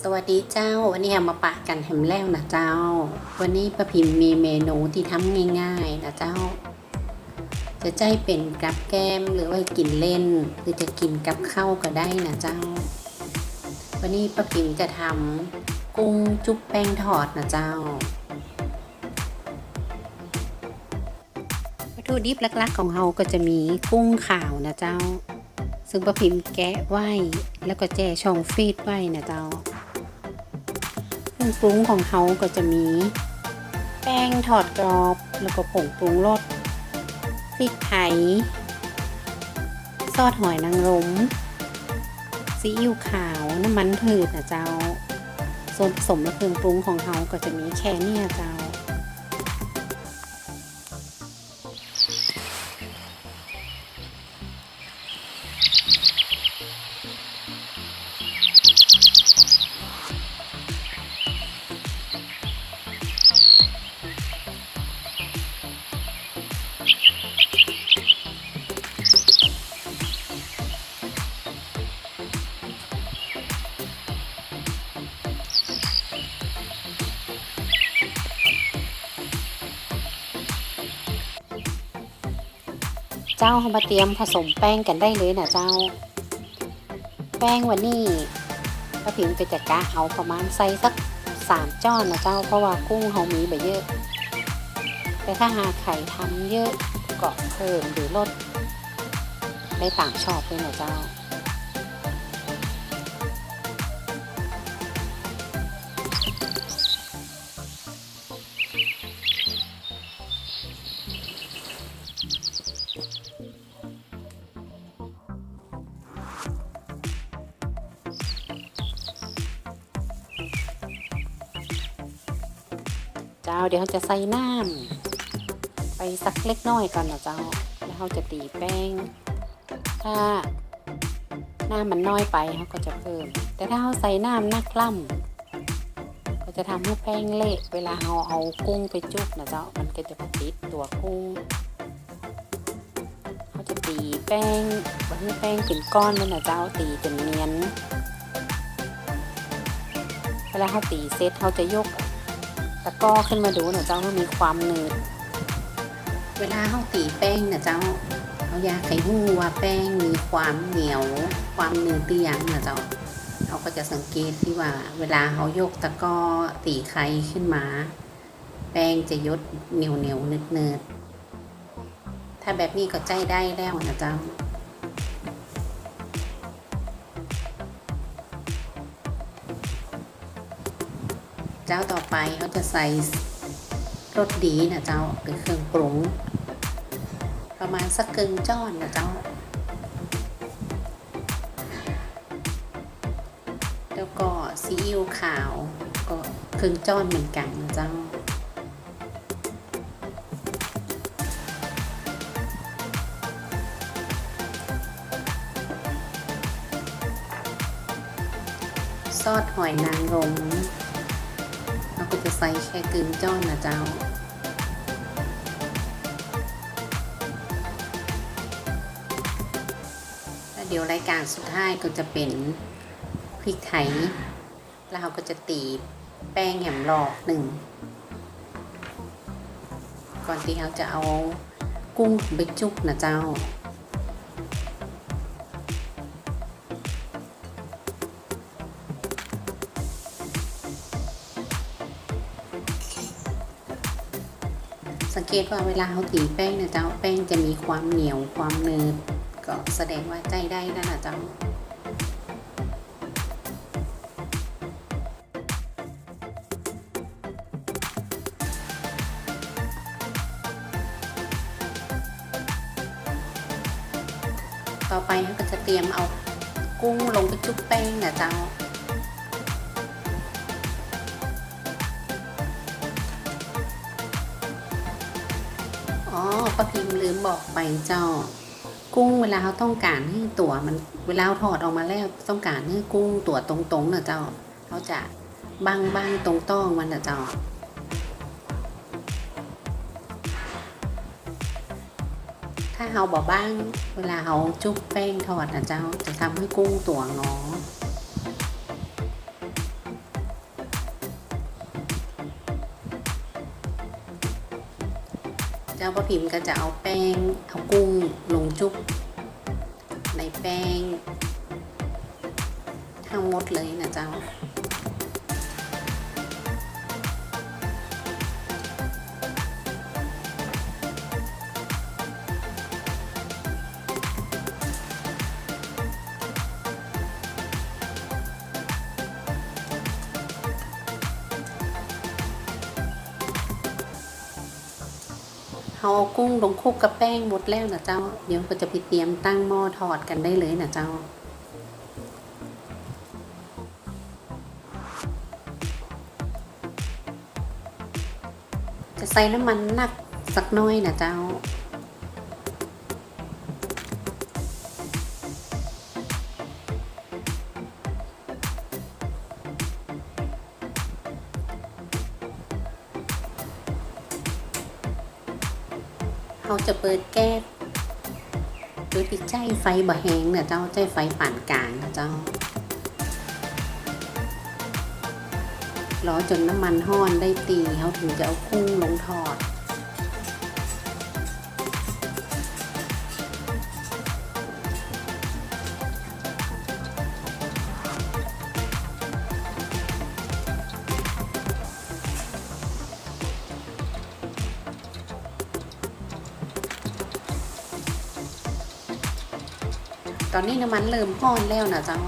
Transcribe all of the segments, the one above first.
สวัสดีเจ้า วันนี้มาปะกันแฮมแล้วนะเจ้า วันนี้ประพิมพ์มีเมนูที่ทำง่ายๆนะเจ้า จะใจเป็นกับแก้มหรือว่ากินเล่น หรือจะกินกับข้าวก็ได้นะเจ้า วันนี้ประพิมพ์จะทำกุ้งจุ๊บแป้งทอดนะเจ้าวัตถุดิบหลักๆของเราก็จะมีกุ้งขาวนะเจ้า ซึ่งประพิมพ์แกะไว้ แล้วก็แจ่ช่องฟีดไว้นะเจ้า องปรุงของเขาก็จะมี แป้งทอดกรอบ แล้วก็ผงปรุงรสพริกไทยซอสหอยนางรมซีอิ๊วขาวน้ำมันพืชนะเจ้าส่วนผสมและเครื่องปรุงของเขาก็จะมีแค่เนี้เจ้า เจ้าเขามาเตรียมผสมแป้งกันได้เลยนะเจ้า แป้งวันนี้ป้าพิมพ์ก็จะกะเอาประมาณใส่สักสามจ้อนนะเจ้าเพราะว่ากุ้งเขามีไปเยอะ แต่ถ้าหาไข่ทำเยอะก็เพิ่มหรือลดได้ตามชอบเลยนะเจ้า เจ้าเดี๋ยวเราจะใส่น้ำไปสักเล็กน้อยก่อนนะเจ้า แล้วเราจะตีแป้ง ถ้าน้ำมันน้อยไปเขาก็จะเพิ่ม แต่ถ้าเราใส่น้ำนักล่ำก็จะทำให้แป้งเละเวลาเราเอากุ้งไปจุกนะเจ้า มันก็จะติดตัวกุ้งเขาจะตีแป้งวันนี้แป้งเป็นก้อนเลยนะเจ้าตีจนเนียนเวลาเขาตีเสร็จเขาจะยก ตะก้อขึ้นมาดูนะเจ้าว่ามีความหนืดเวลาเขาตีแป้งนะเจ้าเขาอยากให้หู้ว่าแป้งมีความเหนียว ความหนืดเตียงนะเจ้าเขาก็จะสังเกตที่ว่า เวลาเขายกตะก้อตีไข่ขึ้นมา แป้งจะยดเหนียวเหนียวเนืดเนืดถ้าแบบนี้ก็ใจได้แล้วนะเจ้า จ้าต่อไปเขาจะใส่รสดีนะเจ้าหรือเครื่องปรุง ประมาณสักเกึ่งจ้อนนะเจ้าแล้วก็ซีอิ๊วขาวก็ครึ่งจ้อนเหมือนกันนะเจ้าซอสหอยนางรม จะใส่แค่กึ่งจ้อนนะเจ้า แล้วเดี๋ยวรายการสุดท้ายก็จะเป็นพริกไทย แล้วเราก็จะตีแป้งแหมหลอกหนึ่ง ก่อนที่เราจะเอากุ้งไปจุกนะเจ้า เกตว่าเวลาเขาตีแป้งนะเจ้าแป้งจะมีความเหนียวความเนืดก็แสดงว่าใจได้นั่นแหะเจ้าต่อไปเขาก็จะเตรียมเอากุ้งลงไปจุ๊บแป้งนะเจ้า อ๋อป้าพิมพ์ลืมบอกไปเจ้า กุ้งเวลาเขาต้องการให้ตัวมันเวลาถอดออกมาแล้วต้องการให้กุ้งตัวตรงๆนะเจ้าเขาจะบางบางๆตรงต้องมันนะเจ้าถ้าเขาบอกบ้าง เวลาเขาจุ๊บแป้งทอดนะเจ้าจะทำให้กุ้งตัวงอ จ้าป้าพิมพ์ก็จะเอาแป้งเอากุ้งลงจุบในแป้งทั้งหมดเลยนะเจ้า เขาเอากุ้งลงคลุกกับแป้งหมดแล้วนะเจ้า เดี๋ยวก็จะไปเตรียมตั้งหม้อทอดกันได้เลยนะเจ้าจะใส่น้ำมันหนักสักน้อยนะเจ้า เขาจะเปิดแก๊สโดยที่ใจไฟบะแหงนะเจ้าใจไฟปานกลางนะเจ้ารอจนน้ำมันห้อนได้ตีเขาถึงจะเอากุ้งลงทอด ตอนนี้น้ำมันเริ่มห้อนแล้วนะเจ้า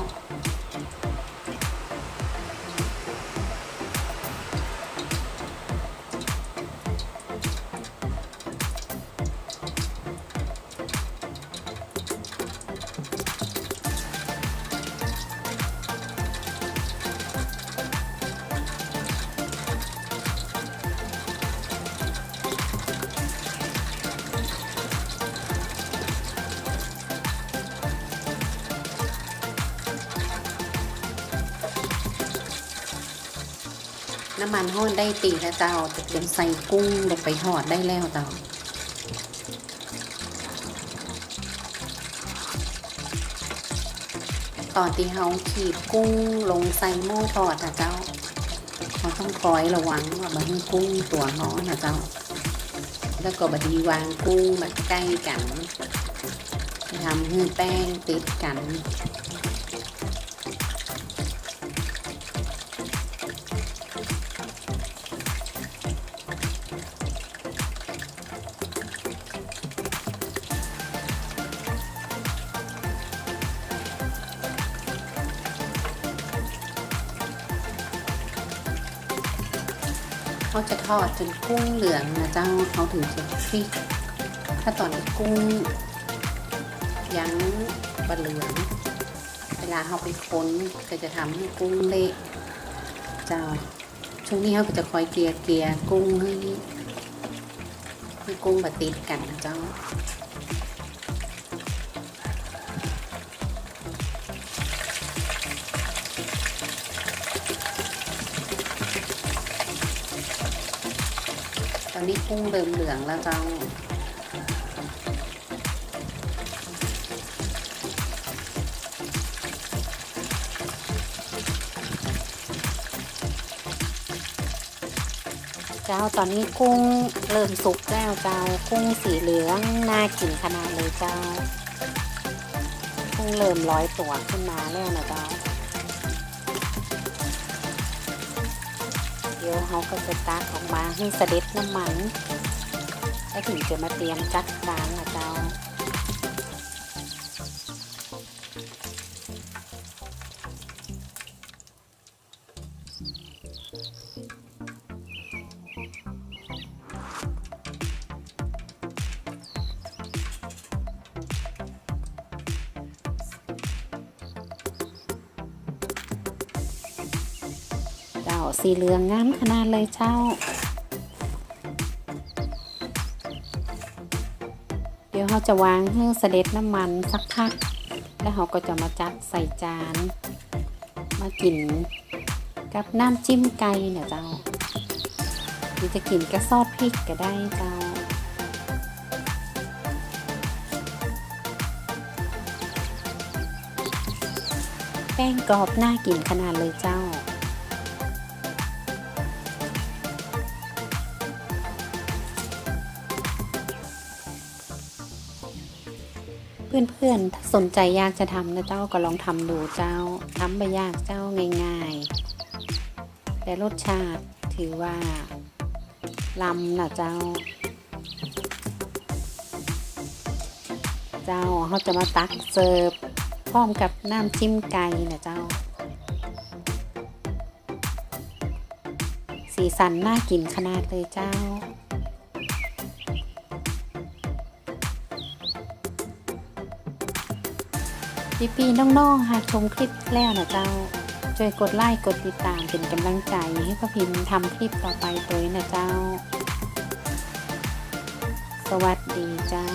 น้ำมันห้อนได้ตีแล้วเจ้าจะเตรียมใส่กุ้งลงไปทอดได้แล้วเจ้าตอนที่เขาขีดกุ้งลงใส่หม้อทอดนะเจ้าเขาต้องคอยระวังว่ามันกุ้งตัวน้อนะเจ้า แล้วก็บดีวางกุ้งแบบใกล้กันทำให้แป้งติดกัน เขาจะทอดจนกุ้งเหลืองนะเจ้าเขาถึงจะพริกถ้าตอนนี้กุ้งยังบะเหลือง เวลาเขาไปค้นก็จะทำให้กุ้งเละเจ้าช่วงนี้เขาก็จะคอยเกลียเกลียกุ้งให้ให้กุ้งบะติดกันนะเจ้า นี้กุ้งเริ่มเหลืองแล้วเจ้าเจ้าตอนนี้กุ้งเริ่มสุกแล้วเจ้ากุ้งสีเหลืองน่ากินขนาดเลยเจ้า กุ้งเริ่มร้อยตัวขึ้นมาแล้วนะเจ้า ดี๋ยวเขาก็จะตักออกมาให้เสด็จน้ำมัน แล้วถึงจะมาเตรียมจัดจานนะเจ้า เจ้าสีเหลืองงามขนาดเลยเจ้า เดี๋ยวเขาจะวางให้เสด็จน้ำมันสักพัก แล้วเขาก็จะมาจัดใส่จาน มากินกับน้ำจิ้มไก่เนี่ยเจ้าหรือจะกินกับซอสพริกก็ได้เจ้าแป้งกรอบน่ากินขนาดเลยเจ้า เพื่อนๆถ้าสนใจอยากจะทำนะเจ้าก็ลองทำดูเจ้าทำไปยากเจ้าง่ายๆ แต่รสชาติถือว่าลำนะเจ้า เจ้าเขาจะมาตักเสิร์ฟพร้อมกับน้ำจิ้มไก่นะเจ้า สีสันน่ากินขนาดเลยเจ้า พี่ปีๆน้องๆหากชมคลิปแล้วนะเจ้า ช่วยกดไลค์กดติดตามเป็นกำลังใจให้พ่อพิมพ์ทำคลิปต่อไปด้วยนะเจ้า สวัสดีเจ้า